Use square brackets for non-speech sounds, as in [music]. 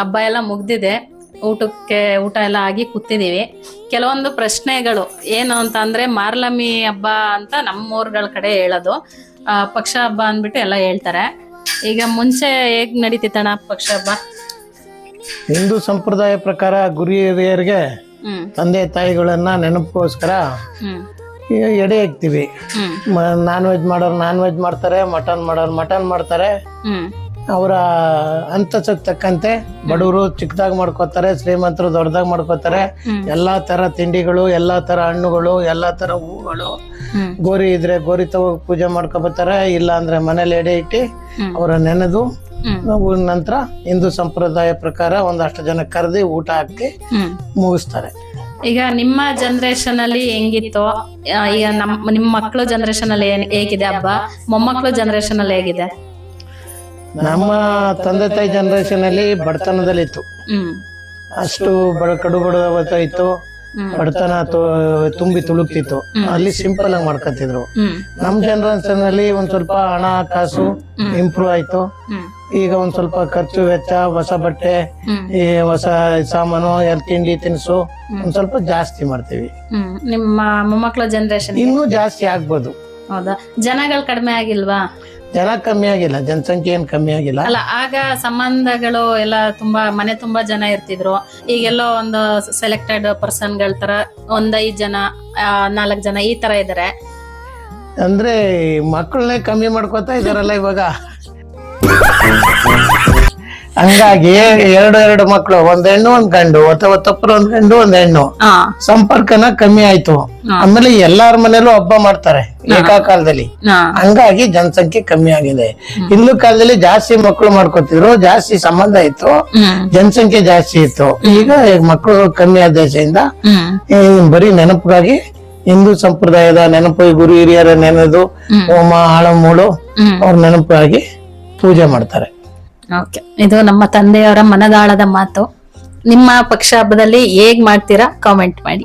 ಹಬ್ಬ ಎಲ್ಲ ಮುಗ್ದಿದೆ. ಊಟಕ್ಕೆ ಊಟ ಎಲ್ಲ ಆಗಿ ಕೂತಿದೀವಿ ಕೆಲವೊಂದು ಪ್ರಶ್ನೆಗಳು ಏನು ಅಂತ ಅಂದ್ರೆ ಮಾರ್ಲಮಿ ಹಬ್ಬ ಅಂತ ನಮ್ಮೂರ್ಗಳ ಕಡೆ ಹೇಳೋದು. ಪಕ್ಷ ಹಬ್ಬ ಅಂದ್ಬಿಟ್ಟು ಎಲ್ಲ ಹೇಳ್ತಾರೆ. ಈಗ ಮುಂಚೆ ಹೇಗ್ ನಡೀತಿತ್ತಣ್ಣ ಪಕ್ಷ ಹಬ್ಬ? ಹಿಂದೂ ಸಂಪ್ರದಾಯ ಪ್ರಕಾರ ಗುರಿ ಹಿರಿಯರಿಗೆ ತಂದೆ ತಾಯಿಗಳನ್ನ ನೆನಪಗೋಸ್ಕರ ಎಡೆ ಹಾಕ್ತಿವಿ ನಾನ್ ವೆಜ್ ಮಾಡೋರು ನಾನ್ ವೆಜ್ ಮಾಡ್ತಾರೆ ಮಟನ್ ಮಾಡೋರು ಮಟನ್ ಮಾಡ್ತಾರೆ. ಅವರ ಅಂತಸ್ತಕ್ಕೆ ತಕ್ಕಂತೆ ಬಡವರು ಚಿಕ್ಕದಾಗಿ ಮಾಡ್ಕೋತಾರೆ ಶ್ರೀಮಂತರು ದೊಡ್ಡದಾಗಿ ಮಾಡ್ಕೋತಾರೆ. ಎಲ್ಲಾ ತರ ತಿಂಡಿಗಳು ಎಲ್ಲಾ ತರ ಹಣ್ಣುಗಳು ಎಲ್ಲಾ ತರ ಹೂಗಳು ಗೋರಿ ಇದ್ರೆ ಗೋರಿ ತಗೋ ಪೂಜೆ ಮಾಡ್ಕೊಬರ್ತಾರೆ ಇಲ್ಲ ಅಂದ್ರೆ ಮನೇಲಿ ಎಡೆ ಇಟ್ಟು. ಅವರ ನೆನೆದು ನಂತರ ಹಿಂದೂ ಸಂಪ್ರದಾಯ ಪ್ರಕಾರ ಒಂದಷ್ಟು ಜನ ಕರೆದಿ ಊಟ ಹಾಕಿ ಮುಗಿಸ್ತಾರೆ. ಈಗ ನಿಮ್ಮ ಜನರೇಷನ್ ಅಲ್ಲಿ ಹೆಂಗಿತ್ತು ಈಗ ನಮ್ಮ ನಿಮ್ಮ ಮಕ್ಕಳು ಜನರೇಷನ್ ಅಲ್ಲಿ ಏನ್- ಹೇಗಿದೆ ಹಬ್ಬ? ಮೊಮ್ಮಕ್ಕಳು ಜನರೇಷನ್ ಅಲ್ಲಿ ಹೇಗಿದೆ? ನಮ್ಮ ತಂದೆ ತಾಯಿ ಜನರೇಷನ್ ಅಲ್ಲಿ ಬಡತನದಲ್ಲಿತ್ತು. ಹ್ಮ್. ಅಷ್ಟು ಬಡ ಕಡು ಬಡವ ಇತ್ತು. ಬಡತನ ತುಂಬಿ ತುಳುಕ್ತಿತ್ತು. ಅಲ್ಲಿ ಸಿಂಪಲ್ ಆಗಿ ಮಾಡ್ಕೊತಿದ್ರು ನಮ್ ಜನರೇಷನ್ ಅಲ್ಲಿ ಒಂದ್ ಸ್ವಲ್ಪ ಹಣ ಕಾಸು ಇಂಪ್ರೂವ್ ಆಯ್ತು. ಈಗ ಒಂದ್ ಸ್ವಲ್ಪ ಖರ್ಚು ವೆಚ್ಚ ಹೊಸ ಬಟ್ಟೆ ಈ ಹೊಸ ಸಾಮಾನು ಎಲ್ಲ ತಿಂಡಿ ತಿನಿಸು ಒಂದ್ ಸ್ವಲ್ಪ ಜಾಸ್ತಿ ಮಾಡ್ತೀವಿ. ನಿಮ್ಮ ಮೊಮ್ಮಕ್ಳ ಜನರೇಷನ್ ಇನ್ನೂ ಜಾಸ್ತಿ ಆಗ್ಬೋದು. ಹೌದಾ? ಜನಗಳು ಕಡಿಮೆ ಆಗಿಲ್ವಾ? ಜನ ಕಮ್ಮಿ ಆಗಿಲ್ಲ ಜನಸಂಖ್ಯೆ ಏನ್ ಕಮ್ಮಿ ಆಗಿಲ್ಲ. ಅಲ್ಲ ಆಗ ಸಂಬಂಧಗಳು ಎಲ್ಲ ತುಂಬಾ ಮನೆ ತುಂಬಾ ಜನ ಇರ್ತಿದ್ರು. ಈಗೆಲ್ಲೋ ಒಂದು ಸೆಲೆಕ್ಟೆಡ್ ಪರ್ಸನ್ಗಳ ತರ ಒಂದೈದು ಐದ್ ಜನ ನಾಲ್ಕು ಜನ ಈ ತರ ಇದಾರೆ. ಅಂದ್ರೆ ಮಕ್ಕಳನ್ನೇ ಕಮ್ಮಿ ಮಾಡ್ಕೋತಾ ಇದಾರಲ್ಲ ಇವಾಗ? [laughs] ಹಂಗಾಗಿ ಎರಡು ಎರಡು ಮಕ್ಕಳು ಒಂದ್ ಹೆಣ್ಣು ಒಂದ್ ಗಂಡು ಅಥವಾ ತಪ್ಪರು ಒಂದ್ ಗಂಡು ಒಂದ್ ಹೆಣ್ಣು. ಹಾ ಸಂಪರ್ಕನ ಕಮ್ಮಿ ಆಯ್ತು. ಆಮೇಲೆ ಎಲ್ಲಾರ ಮನೇಲೂ ಹಬ್ಬ ಮಾಡ್ತಾರೆ ಏಕಕಾಲದಲ್ಲಿ. ಹಾ ಹಂಗಾಗಿ ಜನಸಂಖ್ಯೆ ಕಮ್ಮಿ ಆಗಿದೆ. ಹಿಂದೂ ಕಾಲದಲ್ಲಿ ಜಾಸ್ತಿ ಮಕ್ಕಳು ಮಾಡ್ಕೊತಿದ್ರು ಜಾಸ್ತಿ ಸಂಬಂಧ ಇತ್ತು ಜನಸಂಖ್ಯೆ ಜಾಸ್ತಿ ಇತ್ತು. ಈಗ ಮಕ್ಕಳು ಕಮ್ಮಿ ಆದ ದೇಶದಿಂದ ಈ ಬರೀ ನೆನಪಿಗಾಗಿ ಹಿಂದೂ ಸಂಪ್ರದಾಯದ ನೆನಪು ಗುರು ಹಿರಿಯರ ನೆನೆದು ಹೋಮ. ಆಳಮೂಳು ಅವ್ರ ನೆನಪಾಗಿ ಪೂಜೆ ಮಾಡ್ತಾರೆ. ಓಕೆ. ಇದು ನಮ್ಮ ತಂದೆಯವರ ಮನದಾಳದ ಮಾತು. ನಿಮ್ಮ ಪಕ್ಷ ಹಬ್ಬದಲ್ಲಿ ಹೇಗ್ ಮಾಡ್ತೀರಾ? ಕಾಮೆಂಟ್ ಮಾಡಿ.